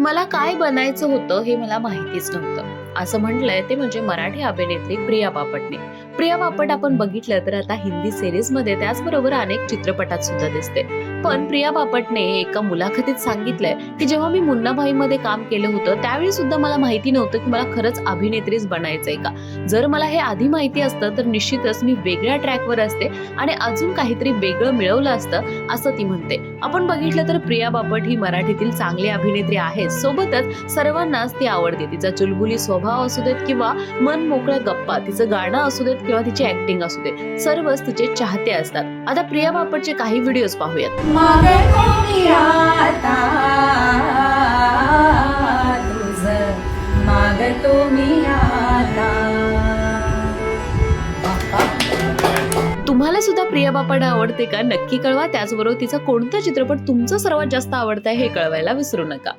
मला काय बनायचं होतं हे मला माहितीच नव्हतं. असं म्हटलंय ते म्हणजे मराठी अभिनेत्री प्रिया बापटने. प्रिया बापट आपण बघितलं तर आता हिंदी सिरीजमध्ये त्याचबरोबर अनेक चित्रपटात सुद्धा दिसते. पण प्रिया बापटने एका मुलाखतीत सांगितलंय की जेव्हा मी मुन्नाभाई मध्ये काम केलं होतं त्यावेळी सुद्धा मला माहिती नव्हतं की मला खरंच अभिनेत्रीच बनायचंय का. जर मला हे आधी माहिती असतं तर निश्चितच मी वेगळ्या ट्रॅकवर असते आणि अजून काहीतरी वेगळं मिळवलं असतं असं ती म्हणते. आपण बघितलं तर प्रिया बापट ही मराठीतील चांगली अभिनेत्री आहे. सोबतच सर्वांनाच ती आवडते. तिचा चुलबुली स्वभाव असू देत किंवा मन मोकळ्या गप्पा तिचं गाणं असू देत किंवा तिची ऍक्टिंग असू दे सर्वच तिचे चाहते असतात. आता प्रिया बापटचे काही व्हिडिओज पाहूयात. मागतो मी आता तुझ मागतो मी आता. तुम्हाला सुद्धा प्रिया बापड आवडते का? नक्की कळवा. त्याचबरोबर तिचा कोणता चित्रपट तुमचा सर्वात जास्त आवडता हे कळवायला विसरू नका.